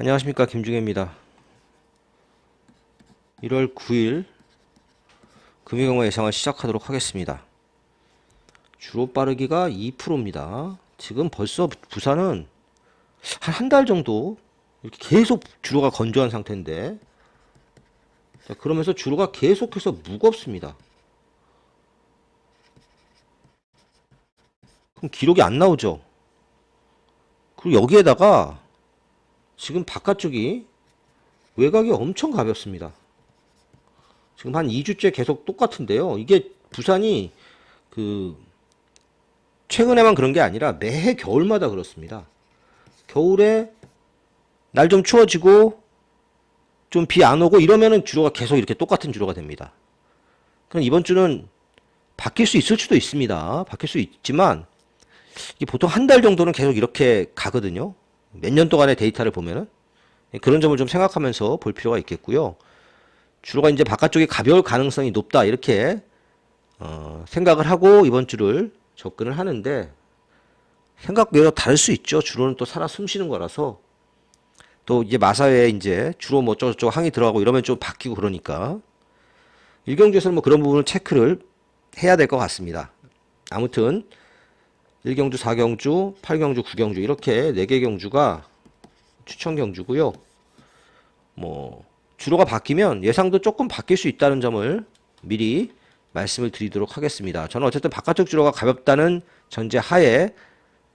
안녕하십니까 김중혜입니다. 1월 9일 금융경마 예상을 시작하도록 하겠습니다. 주로 빠르기가 2%입니다. 지금 벌써 부산은 한 한 달 정도 이렇게 계속 주로가 건조한 상태인데 자, 그러면서 주로가 계속해서 무겁습니다. 그럼 기록이 안 나오죠. 그리고 여기에다가 지금 바깥쪽이 외곽이 엄청 가볍습니다. 지금 한 2주째 계속 똑같은데요. 이게 부산이 그 최근에만 그런 게 아니라 매해 겨울마다 그렇습니다. 겨울에 날 좀 추워지고 좀 비 안 오고 이러면은 주로가 계속 이렇게 똑같은 주로가 됩니다. 그럼 이번 주는 바뀔 수 있을 수도 있습니다. 바뀔 수 있지만 보통 한 달 정도는 계속 이렇게 가거든요. 몇 년 동안의 데이터를 보면은 그런 점을 좀 생각하면서 볼 필요가 있겠고요. 주로가 이제 바깥쪽이 가벼울 가능성이 높다 이렇게 어, 생각을 하고 이번 주를 접근을 하는데 생각외로 다를 수 있죠. 주로는 또 살아 숨쉬는 거라서 또 이제 마사회 이제 주로 뭐 저쪽 항이 들어가고 이러면 좀 바뀌고 그러니까 일경주에서는 뭐 그런 부분을 체크를 해야 될 것 같습니다. 아무튼 1경주, 4경주, 8경주, 9경주 이렇게 4개 경주가 추천 경주고요. 뭐 주로가 바뀌면 예상도 조금 바뀔 수 있다는 점을 미리 말씀을 드리도록 하겠습니다. 저는 어쨌든 바깥쪽 주로가 가볍다는 전제 하에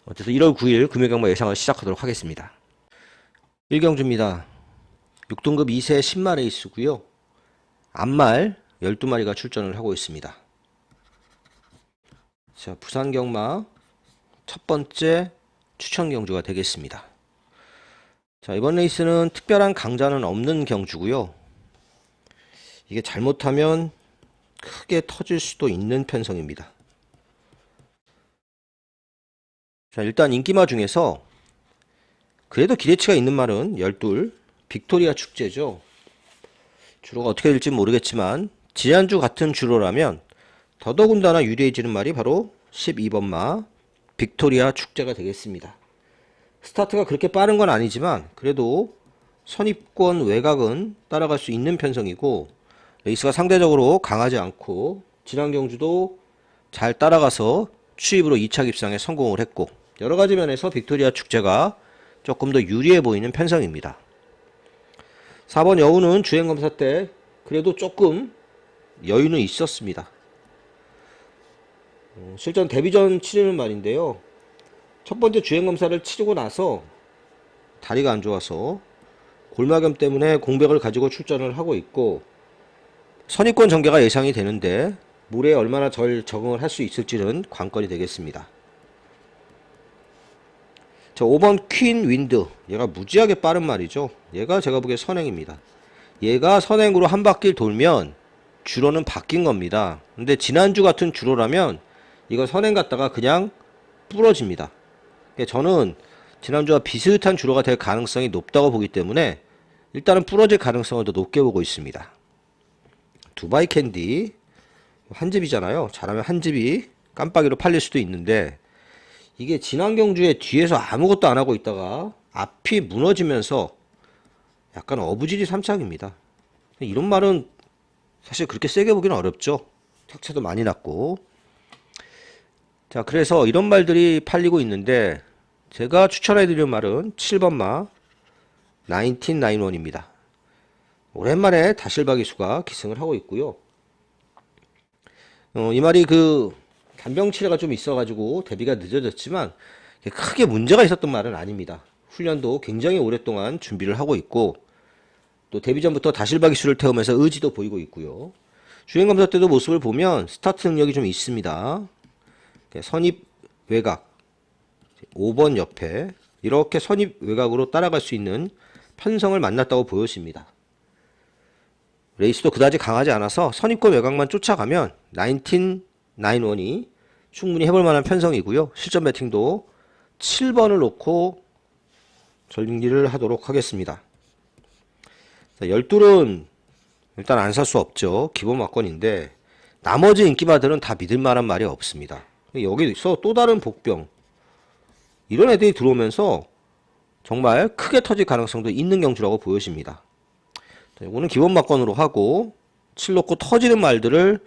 어쨌든 1월 9일 금요 경마 예상을 시작하도록 하겠습니다. 1경주입니다. 6등급 2세 10마 레이스고요. 앞말 12마리가 출전을 하고 있습니다. 자, 부산 경마 첫 번째 추천 경주가 되겠습니다. 자, 이번 레이스는 특별한 강자는 없는 경주고요. 이게 잘못하면 크게 터질 수도 있는 편성입니다. 자, 일단 인기마 중에서 그래도 기대치가 있는 말은 12 빅토리아 축제죠. 주로가 어떻게 될지 모르겠지만 지난주 같은 주로라면 더더군다나 유리해지는 말이 바로 12번마 빅토리아 축제가 되겠습니다. 스타트가 그렇게 빠른 건 아니지만 그래도 선입권 외곽은 따라갈 수 있는 편성이고 레이스가 상대적으로 강하지 않고 지난 경주도 잘 따라가서 추입으로 2차 입상에 성공을 했고 여러 가지 면에서 빅토리아 축제가 조금 더 유리해 보이는 편성입니다. 4번 여우는 주행검사 때 그래도 조금 여유는 있었습니다. 어, 실전 데뷔전 치르는 말인데요. 첫 번째 주행 검사를 치르고 나서 다리가 안 좋아서 골마겸 때문에 공백을 가지고 출전을 하고 있고 선입권 전개가 예상이 되는데 물에 얼마나 잘 적응을 할 수 있을지는 관건이 되겠습니다. 자, 5번 퀸 윈드. 얘가 무지하게 빠른 말이죠. 얘가 제가 보기에 선행입니다. 얘가 선행으로 한 바퀴 돌면 주로는 바뀐 겁니다. 근데 지난주 같은 주로라면 이거 선행 갔다가 그냥 부러집니다. 그러니까 저는 지난주와 비슷한 주로가 될 가능성이 높다고 보기 때문에 일단은 부러질 가능성을 더 높게 보고 있습니다. 두바이 캔디 한 집이잖아요. 잘하면 한 집이 깜빡이로 팔릴 수도 있는데 이게 지난 경주에 뒤에서 아무것도 안 하고 있다가 앞이 무너지면서 약간 어부지리 삼창입니다. 이런 말은 사실 그렇게 세게 보기는 어렵죠. 착차도 많이 났고. 자, 그래서 이런 말들이 팔리고 있는데 제가 추천해드리는 말은 7번마 1991입니다. 오랜만에 다실바기수가 기승을 하고 있고요. 어, 이 말이 그 간병치레가 좀 있어가지고 데뷔가 늦어졌지만 크게 문제가 있었던 말은 아닙니다. 훈련도 굉장히 오랫동안 준비를 하고 있고 또 데뷔 전부터 다실바기수를 태우면서 의지도 보이고 있고요. 주행검사 때도 모습을 보면 스타트 능력이 좀 있습니다. 선입 외곽 5번 옆에 이렇게 선입 외곽으로 따라갈 수 있는 편성을 만났다고 보여집니다. 레이스도 그다지 강하지 않아서 선입권 외곽만 쫓아가면 1991이 충분히 해볼 만한 편성이고요. 실전 배팅도 7번을 놓고 전기를 하도록 하겠습니다. 자, 12은 일단 안 살 수 없죠. 기본 막건인데 나머지 인기마들은 다 믿을 만한 말이 없습니다. 여기서 또 다른 복병 이런 애들이 들어오면서 정말 크게 터질 가능성도 있는 경주라고 보여집니다. 자, 이거는 기본 막건으로 하고 7 놓고 터지는 말들을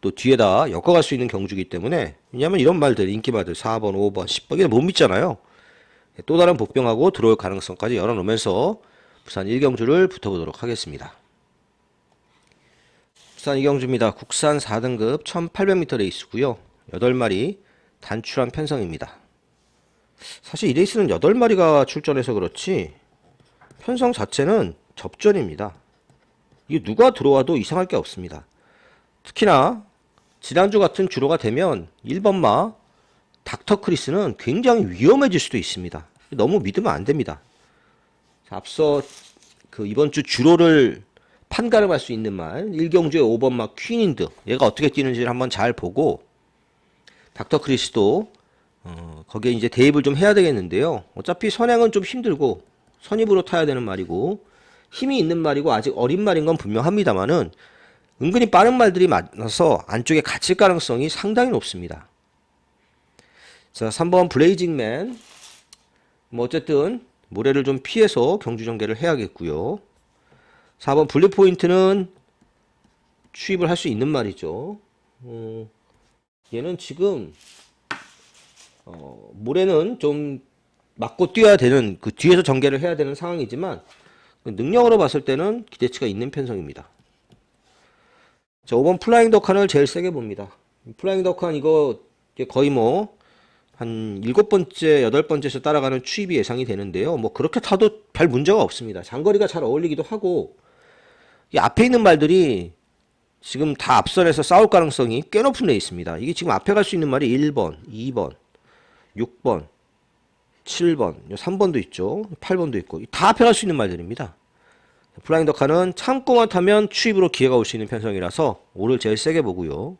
또 뒤에다 엮어갈 수 있는 경주기 때문에 왜냐하면 이런 말들 인기 말들 4번, 5번, 10번 이게 못 믿잖아요. 또 다른 복병하고 들어올 가능성까지 열어놓으면서 부산 1경주를 붙어보도록 하겠습니다. 부산 2경주입니다. 국산 4등급 1800m 레이스고요. 8마리 단출한 편성입니다. 사실 이 레이스는 8마리가 출전해서 그렇지 편성 자체는 접전입니다. 이게 누가 들어와도 이상할 게 없습니다. 특히나 지난주 같은 주로가 되면 1번마 닥터 크리스는 굉장히 위험해질 수도 있습니다. 너무 믿으면 안 됩니다. 자, 앞서 그 이번 주 주로를 판가름할 수 있는 말 1경주의 5번마 퀸인드 얘가 어떻게 뛰는지를 한번 잘 보고 닥터 크리스도 어, 거기에 이제 대입을 좀 해야 되겠는데요. 어차피 선행은 좀 힘들고 선입으로 타야 되는 말이고 힘이 있는 말이고 아직 어린 말인 건 분명합니다만은 은근히 빠른 말들이 많아서 안쪽에 갇힐 가능성이 상당히 높습니다. 자, 3번 블레이징맨. 뭐 어쨌든 모래를 좀 피해서 경주 전개를 해야겠고요. 4번 분리 포인트는 추입을 할 수 있는 말이죠. 어, 얘는 지금 어, 모래는 좀 맞고 뛰어야 되는 그 뒤에서 전개를 해야 되는 상황이지만 그 능력으로 봤을 때는 기대치가 있는 편성입니다. 자, 5번 플라잉 더칸을 제일 세게 봅니다. 플라잉 더칸 이거 거의 뭐한 일곱 번째, 여덟 번째에서 따라가는 추입이 예상이 되는데요. 뭐 그렇게 타도 별 문제가 없습니다. 장거리가 잘 어울리기도 하고 이 앞에 있는 말들이 지금 다 앞선에서 싸울 가능성이 꽤 높은 데 있습니다. 이게 지금 앞에 갈 수 있는 말이 1번, 2번, 6번, 7번, 3번도 있죠. 8번도 있고 다 앞에 갈 수 있는 말들입니다. 플라잉 더카는 참고만 타면 추입으로 기회가 올 수 있는 편성이라서 오를 제일 세게 보고요.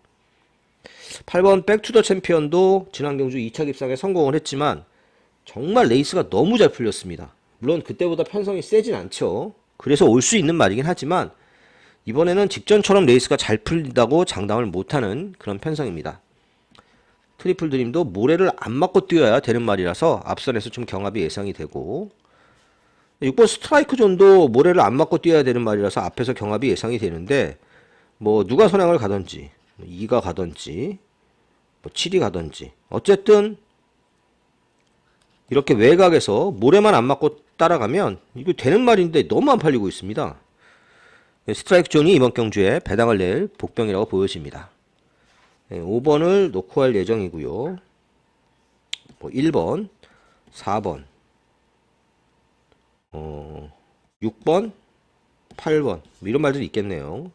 8번 백투더 챔피언도 지난 경주 2차 입상에 성공을 했지만 정말 레이스가 너무 잘 풀렸습니다. 물론 그때보다 편성이 세진 않죠. 그래서 올 수 있는 말이긴 하지만 이번에는 직전처럼 레이스가 잘 풀린다고 장담을 못하는 그런 편성입니다. 트리플 드림도 모래를 안 맞고 뛰어야 되는 말이라서 앞선에서 좀 경합이 예상이 되고 6번 스트라이크 존도 모래를 안 맞고 뛰어야 되는 말이라서 앞에서 경합이 예상이 되는데 뭐 누가 선행을 가든지 2가 가든지 뭐 7이 가든지 어쨌든 이렇게 외곽에서 모래만 안 맞고 따라가면 이거 되는 말인데 너무 안 팔리고 있습니다. 스트라이크 존이 이번 경주에 배당을 낼 복병이라고 보여집니다. 5번을 놓고 할 예정이고요. 뭐 1번, 4번, 어, 6번, 8번 뭐 이런 말들이 있겠네요.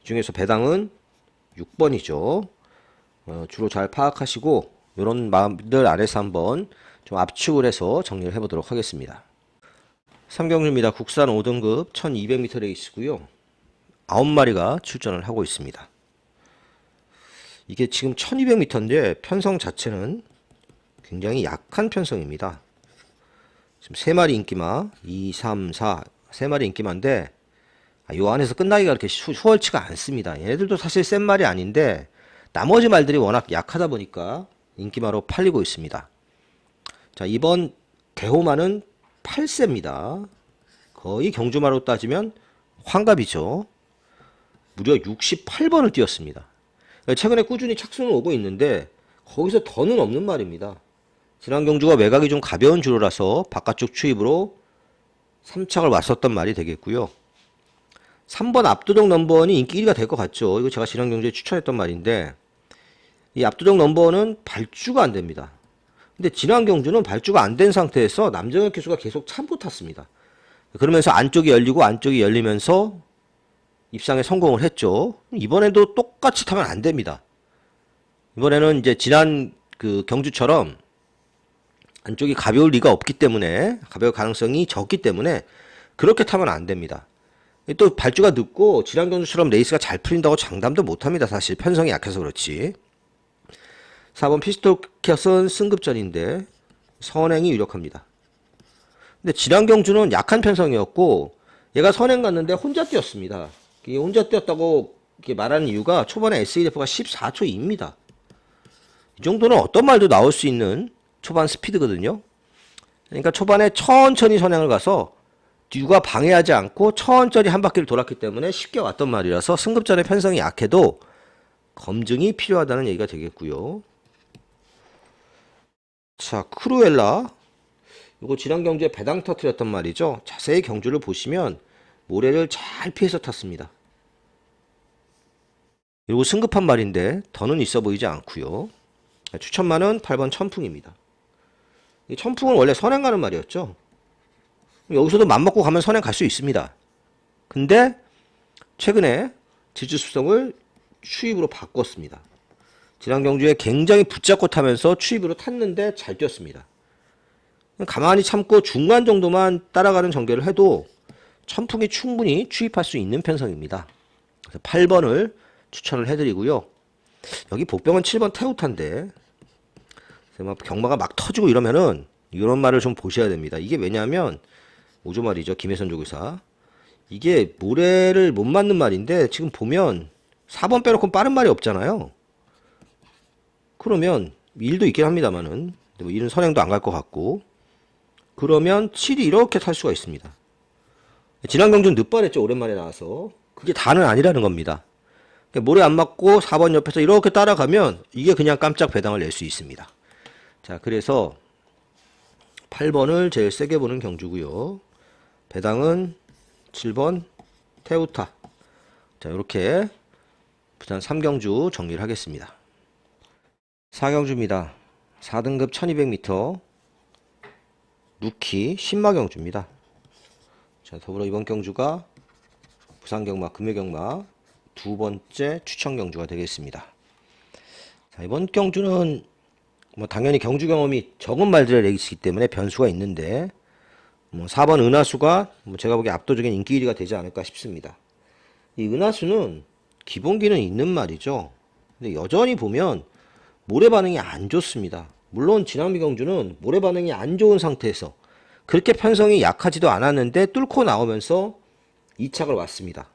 이 중에서 배당은 6번이죠. 어, 주로 잘 파악하시고 이런 마음들 안에서 한번 좀 압축을 해서 정리를 해보도록 하겠습니다. 3경주입니다. 국산 5등급 1200m 레이스고요. 9마리가 출전을 하고 있습니다. 이게 지금 1200m인데 편성 자체는 굉장히 약한 편성입니다. 지금 3마리 인기마 2, 3, 4 3마리 인기마인데 아, 요 안에서 끝나기가 그렇게 수, 수월치가 않습니다. 얘네들도 사실 센 말이 아닌데 나머지 말들이 워낙 약하다 보니까 인기마로 팔리고 있습니다. 자 이번 개호마는 8세입니다. 거의 경주마로 따지면 환갑이죠. 무려 68번을 뛰었습니다. 최근에 꾸준히 착수는 오고 있는데 거기서 더는 없는 말입니다. 지난 경주가 외곽이 좀 가벼운 주로라서 바깥쪽 추입으로 3착을 왔었던 말이 되겠고요. 3번 압도적 넘버원이 인기 1위가 될 것 같죠. 이거 제가 지난 경주에 추천했던 말인데 이 압도적 넘버원은 발주가 안 됩니다. 근데 지난 경주는 발주가 안 된 상태에서 남정혁 기수가 계속 참고 탔습니다. 그러면서 안쪽이 열리고 안쪽이 열리면서 입상에 성공을 했죠. 이번에도 똑같이 타면 안 됩니다. 이번에는 이제 지난 그 경주처럼 안쪽이 가벼울 리가 없기 때문에 가벼울 가능성이 적기 때문에 그렇게 타면 안 됩니다. 또 발주가 늦고 지난 경주처럼 레이스가 잘 풀린다고 장담도 못합니다. 사실 편성이 약해서 그렇지. 4번 피스톨 캣은 승급전인데 선행이 유력합니다. 근데 지난 경주는 약한 편성이었고 얘가 선행 갔는데 혼자 뛰었습니다. 이게 혼자 뛰었다고 말하는 이유가 초반에 SEF가 14초입니다. 이 정도는 어떤 말도 나올 수 있는 초반 스피드거든요. 그러니까 초반에 천천히 선행을 가서 듀가 방해하지 않고 천천히 한 바퀴를 돌았기 때문에 쉽게 왔던 말이라서 승급전의 편성이 약해도 검증이 필요하다는 얘기가 되겠고요. 자, 크루엘라. 이거 지난 경주에 배당 터트렸던 말이죠. 자세히 경주를 보시면 모래를 잘 피해서 탔습니다. 이거 승급한 말인데 더는 있어 보이지 않고요. 추천만은 8번 천풍입니다. 이 천풍은 원래 선행 가는 말이었죠. 여기서도 맘먹고 가면 선행 갈 수 있습니다. 근데 최근에 지주습성을 추입으로 바꿨습니다. 지난 경주에 굉장히 붙잡고 타면서 추입으로 탔는데 잘 뛰었습니다. 가만히 참고 중간 정도만 따라가는 전개를 해도 천풍이 충분히 추입할 수 있는 편성입니다. 그래서 8번을 추천을 해드리고요. 여기 복병은 7번 태우탄데 막 경마가 막 터지고 이러면은 이런 말을 좀 보셔야 됩니다. 이게 왜냐하면 오조 말이죠. 김혜선 조교사. 이게 모래를 못 맞는 말인데 지금 보면 4번 빼놓고 빠른 말이 없잖아요. 그러면 일도 있긴 합니다만은 뭐 일은 선행도 안 갈 것 같고 그러면 7이 이렇게 탈 수가 있습니다. 지난 경주는 늦발했죠. 오랜만에 나와서 그게 다는 아니라는 겁니다. 그러니까 모래 안 맞고 4번 옆에서 이렇게 따라가면 이게 그냥 깜짝 배당을 낼 수 있습니다. 자, 그래서 8번을 제일 세게 보는 경주고요. 배당은 7번 태우타. 자, 이렇게 부산 3경주 정리를 하겠습니다. 4경주입니다. 4등급 1200m 루키 신마경주입니다. 자, 더불어 이번 경주가 부산 경마, 금요 경마 두 번째 추천 경주가 되겠습니다. 자, 이번 경주는 뭐 당연히 경주 경험이 적은 말들의 레이스이기 때문에 변수가 있는데 뭐 4번 은하수가 뭐 제가 보기에 압도적인 인기 1위가 되지 않을까 싶습니다. 이 은하수는 기본기는 있는 말이죠. 근데 여전히 보면 모래 반응이 안 좋습니다. 물론 진앙미 경주는 모래 반응이 안 좋은 상태에서 그렇게 편성이 약하지도 않았는데 뚫고 나오면서 2착을 왔습니다.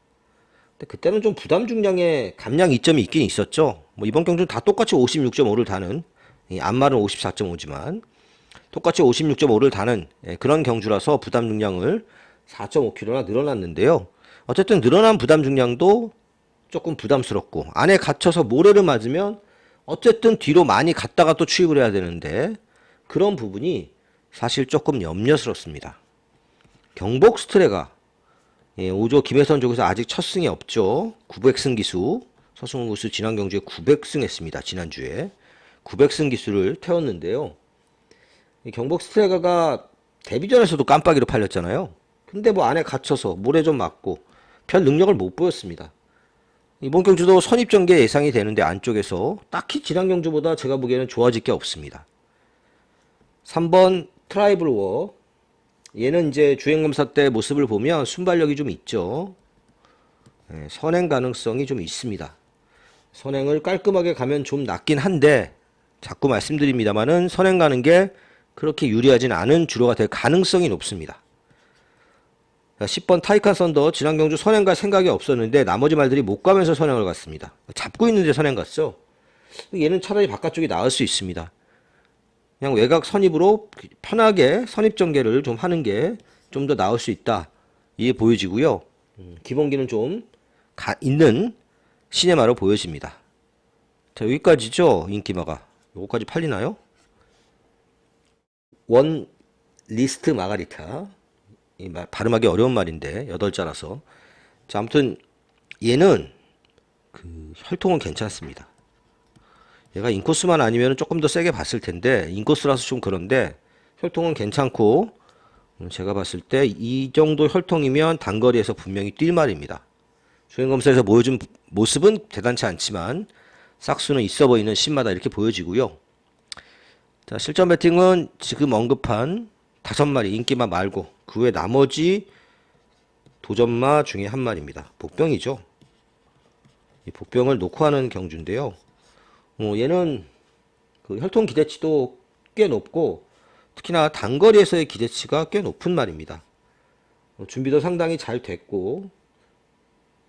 근데 그때는 좀 부담 중량의 감량 이점이 있긴 있었죠. 뭐 이번 경주는 다 똑같이 56.5를 다는 이 앞말은 54.5지만 똑같이 56.5를 다는 예, 그런 경주라서 부담 중량을 4.5kg나 늘어났는데요. 어쨌든 늘어난 부담 중량도 조금 부담스럽고 안에 갇혀서 모래를 맞으면 어쨌든 뒤로 많이 갔다가 또 추입을 해야 되는데 그런 부분이 사실 조금 염려스럽습니다. 경복 스트레가 예, 5조 김혜선 쪽에서 아직 첫 승이 없죠. 900승 기수 서승훈 고수 지난 경주에 900승 했습니다. 지난주에 900승 기수를 태웠는데요. 이 경복 스트레가가 데뷔전에서도 깜빡이로 팔렸잖아요. 근데 뭐 안에 갇혀서 모래 좀 맞고 별 능력을 못 보였습니다. 이번 경주도 선입 전개 예상이 되는데 안쪽에서 딱히 지난 경주보다 제가 보기에는 좋아질 게 없습니다. 3번 트라이블 워 얘는 이제 주행 검사 때 모습을 보면 순발력이 좀 있죠. 예, 선행 가능성이 좀 있습니다. 선행을 깔끔하게 가면 좀 낫긴 한데 자꾸 말씀드립니다만은 선행 가는 게 그렇게 유리하진 않은 주로가 될 가능성이 높습니다. 10번 타이칸 선더 지난 경주 선행 갈 생각이 없었는데 나머지 말들이 못 가면서 선행을 갔습니다. 잡고 있는데 선행 갔죠. 얘는 차라리 바깥쪽이 나을 수 있습니다. 그냥 외곽 선입으로 편하게 선입 전개를 좀 하는 게 좀 더 나을 수 있다. 이게 보여지고요. 음, 기본기는 좀 가, 있는 시네마로 보여집니다. 자, 여기까지죠. 인기마가. 요거까지 팔리나요? 원 리스트 마가리타. 이 말, 발음하기 어려운 말인데, 여덟 자라서. 자, 아무튼, 얘는, 그, 혈통은 괜찮습니다. 얘가 인코스만 아니면 조금 더 세게 봤을 텐데, 인코스라서 좀 그런데, 혈통은 괜찮고, 음, 제가 봤을 때, 이 정도 혈통이면 단거리에서 분명히 뛸 말입니다. 주행검사에서 보여준 모습은 대단치 않지만, 싹수는 있어 보이는 신마다 이렇게 보여지고요. 자, 실전 배팅은 지금 언급한 다섯 마리 인기마 말고 그 외 나머지 도전마 중에 한 마리입니다. 복병이죠. 이 복병을 놓고 하는 경주인데요. 어, 얘는 그 혈통 기대치도 꽤 높고 특히나 단거리에서의 기대치가 꽤 높은 말입니다. 어, 준비도 상당히 잘 됐고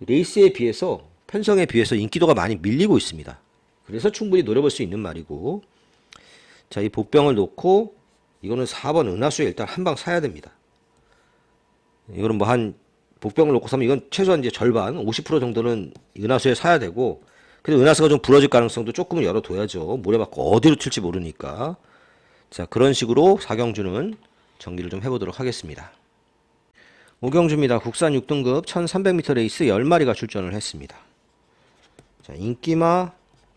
레이스에 비해서 편성에 비해서 인기도가 많이 밀리고 있습니다. 그래서 충분히 노려볼 수 있는 말이고 자, 이 복병을 놓고 이거는 4번 은하수에 일단 한 방 사야 됩니다. 이거는 뭐 한 복병을 놓고 사면 이건 최소한 이제 절반 50% 정도는 은하수에 사야 되고 근데 은하수가 좀 부러질 가능성도 조금은 열어둬야죠. 모래받고 어디로 튈지 모르니까. 자 그런 식으로 사경주는 정리를 좀 해보도록 하겠습니다. 오경주입니다. 국산 6등급 1300m 레이스 10마리가 출전을 했습니다. 자 인기마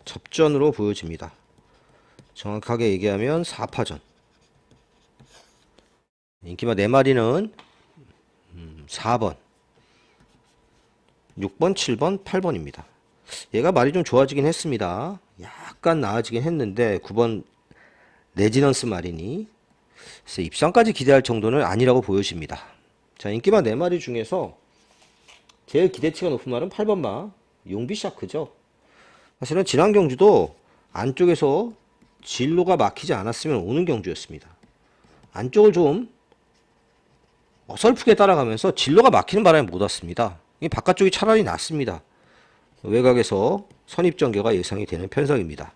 접전으로 보여집니다. 정확하게 얘기하면 4파전. 인기마 4마리는 4번, 6번, 7번, 8번입니다. 얘가 말이 좀 좋아지긴 했습니다. 약간 나아지긴 했는데 9번 레지넌스 마린이 글쎄 입상까지 기대할 정도는 아니라고 보여집니다. 자 인기마 4마리 중에서 제일 기대치가 높은 말은 8번 마 용비 샤크죠. 사실은 지난 경주도 안쪽에서 진로가 막히지 않았으면 오는 경주였습니다. 안쪽을 좀 어설프게 따라가면서 진로가 막히는 바람에 못 왔습니다. 이 바깥쪽이 차라리 낫습니다. 외곽에서 선입전개가 예상이 되는 편성입니다.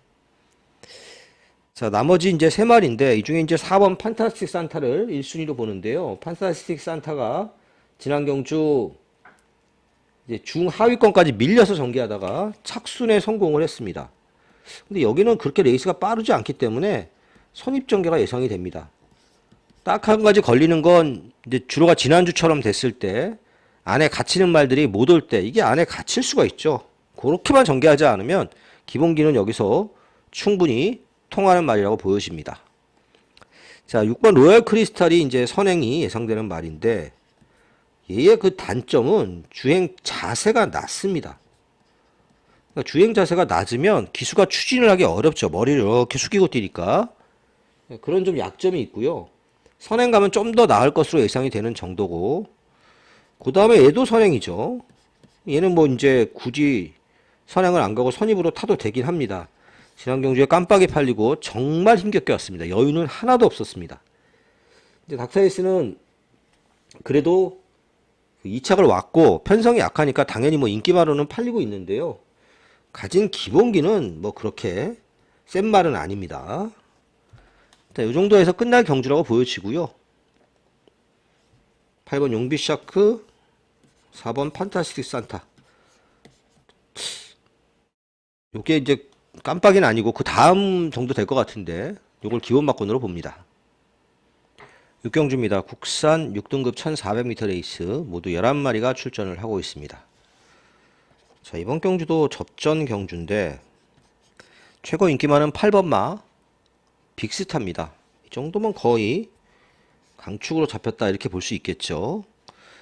자, 나머지 이제 세 마리인데 이 중에 이제 4번 판타스틱 산타를 1순위로 보는데요. 판타스틱 산타가 지난 경주 이제 중하위권까지 밀려서 전개하다가 착순에 성공을 했습니다. 근데 여기는 그렇게 레이스가 빠르지 않기 때문에 선입 전개가 예상이 됩니다. 딱 한 가지 걸리는 건 이제 주로가 지난주처럼 됐을 때 안에 갇히는 말들이 못 올 때 이게 안에 갇힐 수가 있죠. 그렇게만 전개하지 않으면 기본기는 여기서 충분히 통하는 말이라고 보여집니다. 자, 6번 로얄 크리스탈이 이제 선행이 예상되는 말인데 얘의 그 단점은 주행 자세가 낮습니다. 그러니까 주행 자세가 낮으면 기수가 추진을 하기 어렵죠. 머리를 이렇게 숙이고 뛰니까. 그런 좀 약점이 있고요. 선행 가면 좀 더 나을 것으로 예상이 되는 정도고 그 다음에 얘도 선행이죠. 얘는 뭐 이제 굳이 선행을 안 가고 선입으로 타도 되긴 합니다. 지난 경주에 깜빡이 팔리고 정말 힘겹게 왔습니다. 여유는 하나도 없었습니다. 이제 닥터에이스는 그래도 그 이착을 왔고 편성이 약하니까 당연히 뭐 인기마로는 팔리고 있는데요. 가진 기본기는 뭐 그렇게 센 말은 아닙니다. 자, 이 정도에서 끝날 경주라고 보여지고요. 8번 용비샤크, 4번 판타스틱 산타. 요게 이제 깜빡이는 아니고 그 다음 정도 될 것 같은데 요걸 기본 막건으로 봅니다. 6경주입니다. 국산 6등급 1400m 레이스 모두 11마리가 출전을 하고 있습니다. 자, 이번 경주도 접전 경주인데 최고 인기 많은 8번마 빅스타입니다. 이 정도면 거의 강축으로 잡혔다 이렇게 볼 수 있겠죠.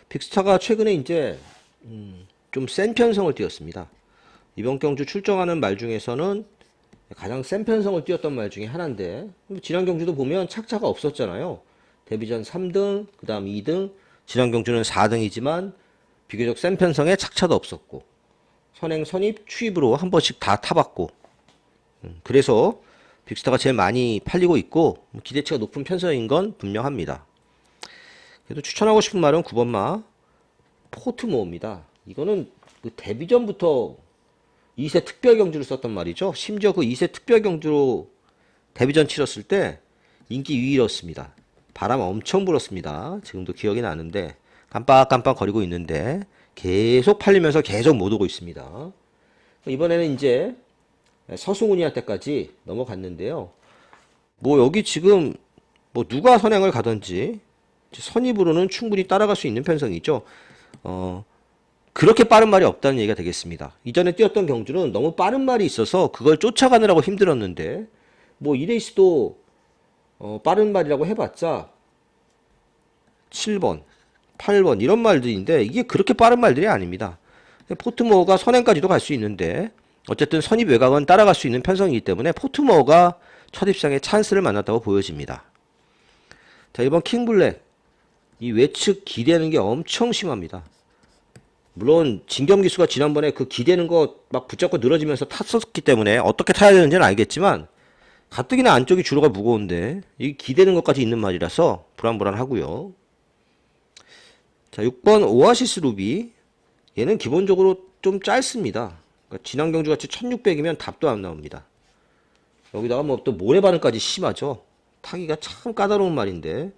빅스타가 최근에 이제 음, 좀센 편성을 띄었습니다. 이번 경주 출정하는 말 중에서는 가장 센 편성을 띄었던 말 중에 하나인데 지난 경주도 보면 착차가 없었잖아요. 데뷔전 3등, 그 다음 2등, 지난 경주는 4등이지만 비교적 센 편성에 착차도 없었고 선행, 선입, 추입으로 한 번씩 다 타봤고 음, 그래서 빅스타가 제일 많이 팔리고 있고 기대치가 높은 편성인 건 분명합니다. 그래도 추천하고 싶은 말은 9번마 포트모어입니다. 이거는 그 데뷔전부터 2세 특별 경주를 썼단 말이죠. 심지어 그 2세 특별 경주로 데뷔전 치렀을 때 인기 유일했습니다. 바람 엄청 불었습니다. 지금도 기억이 나는데 깜빡깜빡 거리고 있는데 계속 팔리면서 계속 못 오고 있습니다. 이번에는 이제 서승훈이한테까지 넘어갔는데요. 뭐 여기 지금 뭐 누가 선행을 가든지 선입으로는 충분히 따라갈 수 있는 편성이죠. 어, 그렇게 빠른 말이 없다는 얘기가 되겠습니다. 이전에 뛰었던 경주는 너무 빠른 말이 있어서 그걸 쫓아가느라고 힘들었는데 뭐 이 레이스도 어, 빠른 말이라고 해봤자 7번, 8번 이런 말들인데 이게 그렇게 빠른 말들이 아닙니다. 포트모어가 선행까지도 갈 수 있는데 어쨌든 선입 외곽은 따라갈 수 있는 편성이기 때문에 포트모어가 첫 입상에 찬스를 만났다고 보여집니다. 자, 이번 킹블랙 이 외측 기대는 게 엄청 심합니다. 물론 진경 기수가 지난번에 그 기대는 거 막 붙잡고 늘어지면서 탔었기 때문에 어떻게 타야 되는지는 알겠지만 가뜩이나 안쪽이 주로가 무거운데 이 기대는 것까지 있는 말이라서 불안불안하고요. 자, 6번 오아시스 루비 얘는 기본적으로 좀 짧습니다. 그러니까 지난 경주 같이 1600이면 답도 안 나옵니다. 여기다가 뭐 또 모래바늘까지 심하죠. 타기가 참 까다로운 말인데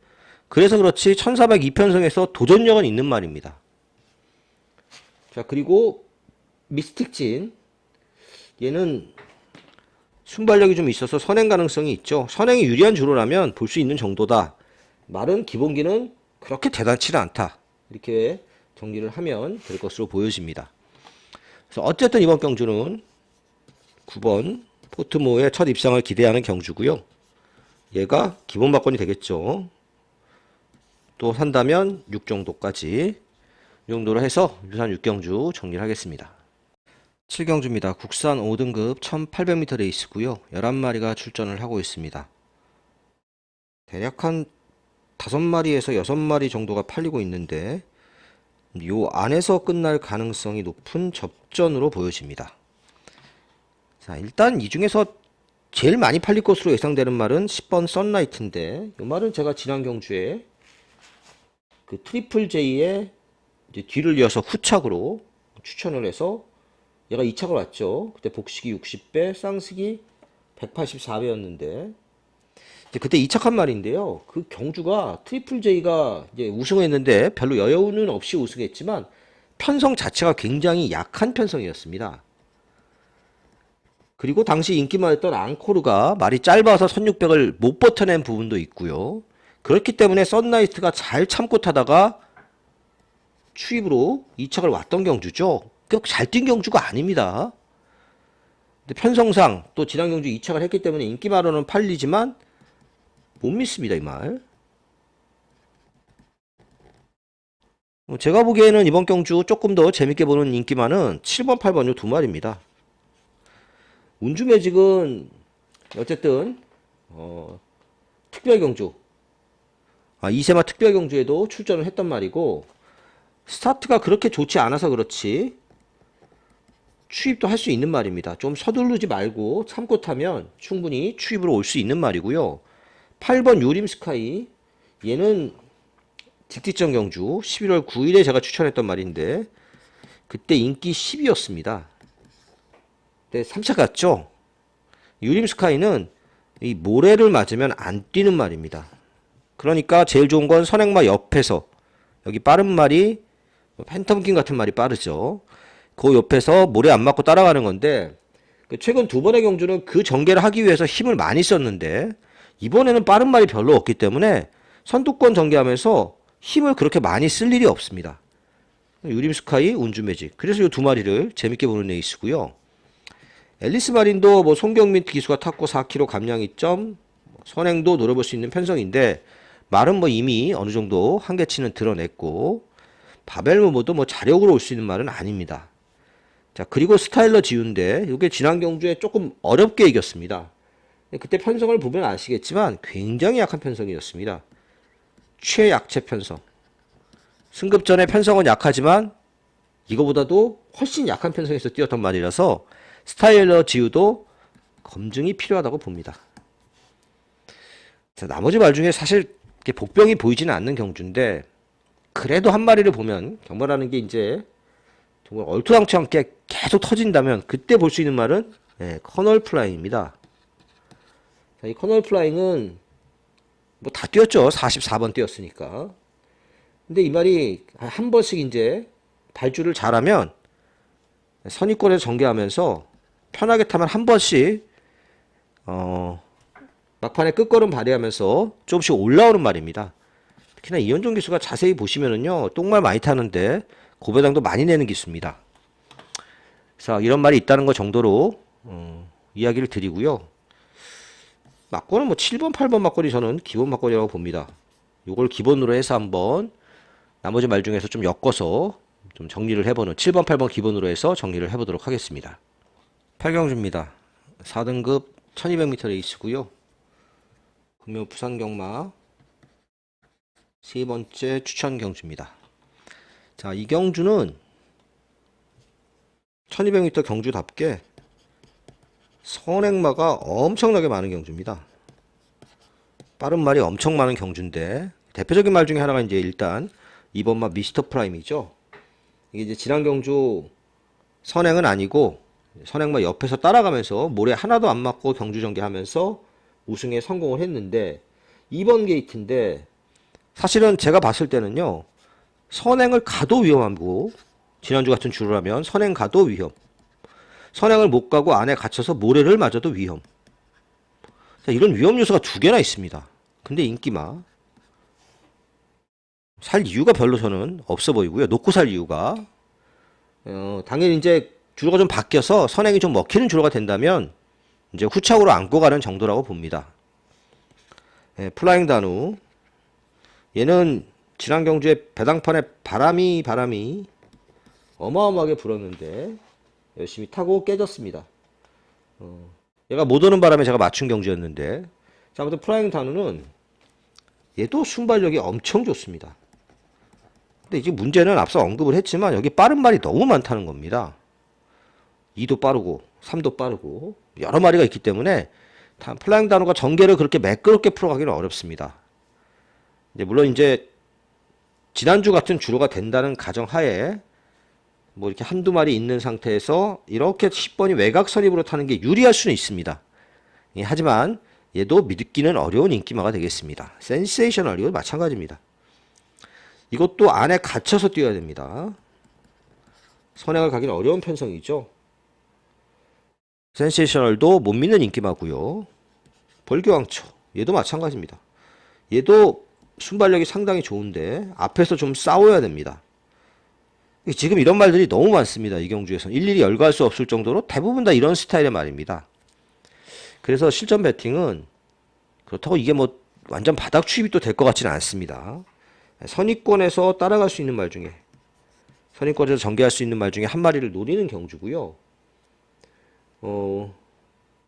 그래서 그렇지 1402편성에서 도전력은 있는 말입니다. 자 그리고 미스틱진 얘는 순발력이 좀 있어서 선행 가능성이 있죠. 선행이 유리한 주로라면 볼 수 있는 정도다. 말은 기본기는 그렇게 대단치는 않다. 이렇게 정리를 하면 될 것으로 보여집니다. 그래서 어쨌든 이번 경주는 9번 포트모의 첫 입상을 기대하는 경주고요. 얘가 기본 막건이 되겠죠. 또 산다면 6 정도까지 이 정도로 해서 유산 6경주 정리를 하겠습니다. 7경주입니다. 국산 5등급 1800m 레이스고요. 11마리가 출전을 하고 있습니다. 대략 한 5마리에서 6마리 정도가 팔리고 있는데 요 안에서 끝날 가능성이 높은 접전으로 보여집니다. 자, 일단 이 중에서 제일 많이 팔릴 것으로 예상되는 말은 10번 썬라이트인데 이 말은 제가 지난 경주에 그 트리플 J의 뒤를 이어서 후착으로 추천을 해서 얘가 2착을 왔죠. 그때 복식이 60배, 쌍식이 184배였는데 이제 그때 2착한 말인데요. 그 경주가 트리플 J가 우승했는데 별로 여유는 없이 우승했지만 편성 자체가 굉장히 약한 편성이었습니다. 그리고 당시 인기 많았던 앙코르가 말이 짧아서 1600을 못 버텨낸 부분도 있고요. 그렇기 때문에 썬라이트가 잘 참고 타다가 추입으로 2착을 왔던 경주죠. 잘 뛴 경주가 아닙니다. 근데 편성상 또 지난 경주 2착을 했기 때문에 인기말로는 팔리지만 못 믿습니다 이 말. 어, 제가 보기에는 이번 경주 조금 더 재밌게 보는 인기만은 7번, 8번 요두 마리입니다. 운주 매직은 어쨌든 어, 특별 경주 아, 이세마 특별 경주에도 출전을 했단 말이고 스타트가 그렇게 좋지 않아서 그렇지 추입도 할 수 있는 말입니다. 좀 서두르지 말고 참고 타면 충분히 추입으로 올 수 있는 말이고요. 8번 요림 스카이 얘는 직지점 경주 11월 9일에 제가 추천했던 말인데 그때 인기 10위였습니다. 네, 3차 갔죠. 유림 스카이는 이 모래를 맞으면 안 뛰는 말입니다. 그러니까 제일 좋은 건 선행마 옆에서 여기 빠른 말이 팬텀킨 같은 말이 빠르죠. 그 옆에서 모래 안 맞고 따라가는 건데 그 최근 두 번의 경주는 그 전개를 하기 위해서 힘을 많이 썼는데 이번에는 빠른 말이 별로 없기 때문에 선두권 전개하면서 힘을 그렇게 많이 쓸 일이 없습니다. 유림 스카이, 운주 매직. 그래서 이 두 마리를 재밌게 보는 레이스고요. 앨리스 마린도 뭐 송경민 기수가 탔고 4km 감량 이점 선행도 노려볼 수 있는 편성인데 말은 뭐 이미 어느 정도 한계치는 드러냈고 바벨 모모도 뭐 자력으로 올 수 있는 말은 아닙니다. 자 그리고 스타일러 지운데 이게 지난 경주에 조금 어렵게 이겼습니다. 그때 편성을 보면 아시겠지만 굉장히 약한 편성이었습니다. 최약체 편성. 승급 전에 편성은 약하지만 이거보다도 훨씬 약한 편성에서 뛰었던 말이라서 스타일러 지우도 검증이 필요하다고 봅니다. 자, 나머지 말 중에 사실 복병이 보이지는 않는 경주인데 그래도 한 마리를 보면 경마라는 게 이제 정말 얼토당토 않게 계속 터진다면 그때 볼 수 있는 말은 예, 커널 플라잉입니다. 자, 이 커널 플라잉은 뭐 다 뛰었죠. 44번 뛰었으니까. 근데 이 말이 한 번씩 이제 발주를 잘하면 선입권에서 전개하면서 편하게 타면 한 번씩 어 막판에 끝걸음 발휘하면서 조금씩 올라오는 말입니다. 특히나 이현종 기수가 자세히 보시면은요 똥말 많이 타는데 고배당도 많이 내는 기수입니다. 그래서 이런 말이 있다는 것 정도로 어, 이야기를 드리고요. 막권은 뭐 7번, 8번 막권이 저는 기본 막권이라고 봅니다. 요걸 기본으로 해서 한번 나머지 말 중에서 좀 엮어서 좀 정리를 해보는 7번, 8번 기본으로 해서 정리를 해보도록 하겠습니다. 8경주입니다. 4등급 1200m 레이스고요. 금요 부산 경마 세 번째 추천 경주입니다. 자, 이 경주는 1200m 경주답게 선행마가 엄청나게 많은 경주입니다. 빠른 말이 엄청 많은 경주인데 대표적인 말 중에 하나가 이제 일단 2번마 미스터 프라임이죠. 이게 이제 지난 경주 선행은 아니고 선행마 옆에서 따라가면서 모래 하나도 안 맞고 경주 전개하면서 우승에 성공을 했는데 2번 게이트인데 사실은 제가 봤을 때는요. 선행을 가도 위험하고 지난주 같은 주로라면 선행 가도 위험. 선행을 못 가고 안에 갇혀서 모래를 맞아도 위험. 자, 이런 위험 요소가 두 개나 있습니다. 근데 인기마 살 이유가 별로 저는 없어 보이고요. 놓고 살 이유가 어, 당연히 이제 주로가 좀 바뀌어서 선행이 좀 먹히는 주로가 된다면 이제 후착으로 안고 가는 정도라고 봅니다. 예, 플라잉 다누 얘는 지난 경주에 배당판에 바람이 바람이 어마어마하게 불었는데 열심히 타고 깨졌습니다. 어, 얘가 못 오는 바람에 제가 맞춘 경주였는데 자 아무튼 플라잉 다누는 얘도 순발력이 엄청 좋습니다. 근데 이제 문제는 앞서 언급을 했지만 여기 빠른 말이 너무 많다는 겁니다. 2도 빠르고 3도 빠르고 여러 마리가 있기 때문에 다- 플라잉 단어가 전개를 그렇게 매끄럽게 풀어가기는 어렵습니다. 물론 이제 지난주 같은 주로가 된다는 가정하에 뭐 이렇게 한두 마리 있는 상태에서 이렇게 10번이 외곽 선입으로 타는 게 유리할 수는 있습니다. 예, 하지만 얘도 믿기는 어려운 인기마가 되겠습니다. 센세이셔널 이거 마찬가지입니다. 이것도 안에 갇혀서 뛰어야 됩니다. 선행을 가기는 어려운 편성이죠. 센세이셔널도 못 믿는 인기마고요. 벌교왕초 얘도 마찬가지입니다. 얘도 순발력이 상당히 좋은데 앞에서 좀 싸워야 됩니다. 지금 이런 말들이 너무 많습니다. 이 경주에서 일일이 열거할 수 없을 정도로 대부분 다 이런 스타일의 말입니다. 그래서 실전 배팅은 그렇다고 이게 뭐 완전 바닥 추입이 또 될 것 같지는 않습니다. 선입권에서 따라갈 수 있는 말 중에 선입권에서 전개할 수 있는 말 중에 한 마리를 노리는 경주고요. 어,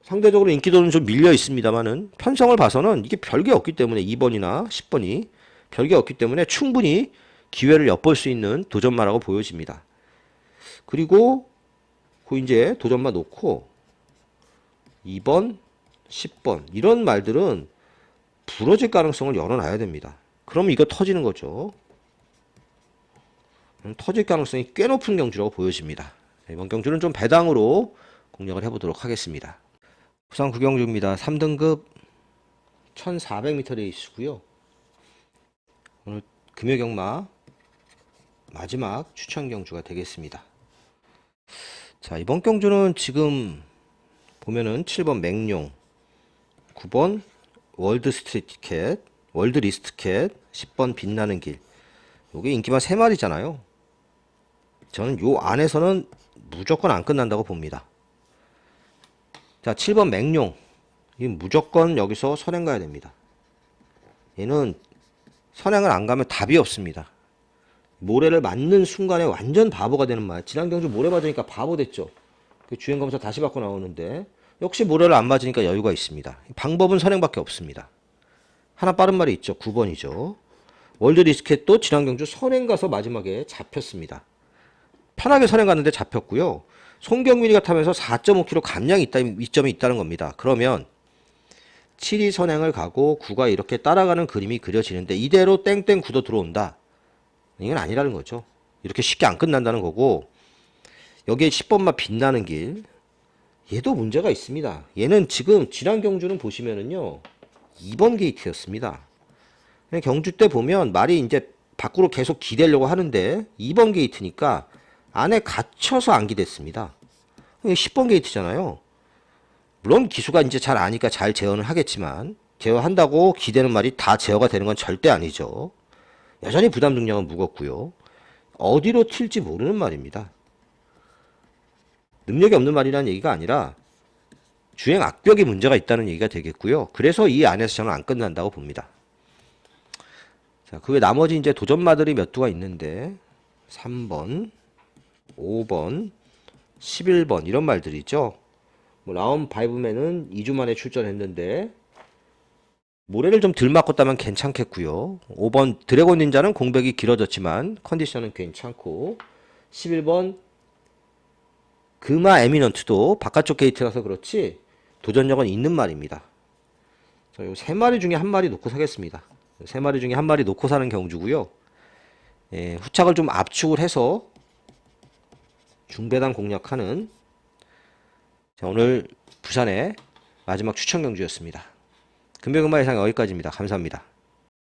상대적으로 인기도는 좀 밀려 있습니다만은 편성을 봐서는 이게 별게 없기 때문에 2번이나 10번이 별게 없기 때문에 충분히 기회를 엿볼 수 있는 도전마라고 보여집니다. 그리고 그 이제 도전마 놓고 2번, 10번 이런 말들은 부러질 가능성을 열어놔야 됩니다. 그럼 이거 터지는 거죠. 음, 터질 가능성이 꽤 높은 경주라고 보여집니다. 이번 경주는 좀 배당으로 공략을 해보도록 하겠습니다. 부산 구경주입니다. 3등급 1400m 레이스고요. 오늘 금요 경마 마지막 추천 경주가 되겠습니다. 자 이번 경주는 지금 보면은 7번 맹룡 9번 월드 스트리트 티켓 월드 리스트 캣 10번 빛나는 길 요게 인기만 3마리잖아요. 저는 요 안에서는 무조건 안 끝난다고 봅니다. 자, 7번 맹룡. 이 무조건 여기서 선행 가야 됩니다. 얘는 선행을 안 가면 답이 없습니다. 모래를 맞는 순간에 완전 바보가 되는 말. 지난 경주 모래 맞으니까 바보 됐죠. 그 주행 검사 다시 받고 나오는데 역시 모래를 안 맞으니까 여유가 있습니다. 방법은 선행밖에 없습니다. 하나 빠른 말이 있죠. 9번이죠. 월드 리스켓도 지난 경주 선행 가서 마지막에 잡혔습니다. 편하게 선행 갔는데 잡혔고요. 송경민이가 타면서 4.5km 감량이 있다, 이점이 있다는 겁니다. 그러면 7위 선행을 가고 9가 이렇게 따라가는 그림이 그려지는데 이대로 땡땡 9도 들어온다. 이건 아니라는 거죠. 이렇게 쉽게 안 끝난다는 거고 여기에 10번만 빛나는 길 얘도 문제가 있습니다. 얘는 지금 지난 경주는 보시면은요 2번 게이트였습니다. 경주 때 보면 말이 이제 밖으로 계속 기대려고 하는데 2번 게이트니까 안에 갇혀서 안기됐습니다. 10번 게이트잖아요. 물론 기수가 이제 잘 아니까 잘 제어는 하겠지만 제어한다고 기대는 말이 다 제어가 되는 건 절대 아니죠. 여전히 부담 능력은 무겁고요. 어디로 튈지 모르는 말입니다. 능력이 없는 말이라는 얘기가 아니라 주행 악벽에 문제가 있다는 얘기가 되겠고요. 그래서 이 안에서 저는 안 끝난다고 봅니다. 자, 그 외 나머지 이제 도전마들이 몇 두가 있는데 3번, 5번, 11번 이런 말들이죠. 뭐 라운 바이브맨은 2주 만에 출전했는데 모래를 좀 따면 괜찮겠고요. 5번 드래곤 닌자는 공백이 길어졌지만 컨디션은 괜찮고 11번 금화 에미넌트도 바깥쪽 게이트라서 그렇지 도전력은 있는 말입니다. 자, 요세 마리 중에 한 마리 놓고 사겠습니다. 세 마리 중에 한 마리 놓고 사는 경주고요. 예, 후착을 좀 압축을 해서 중배당 공략하는 자, 오늘 부산의 마지막 추천 경주였습니다. 금배금마 예상 여기까지입니다. 감사합니다.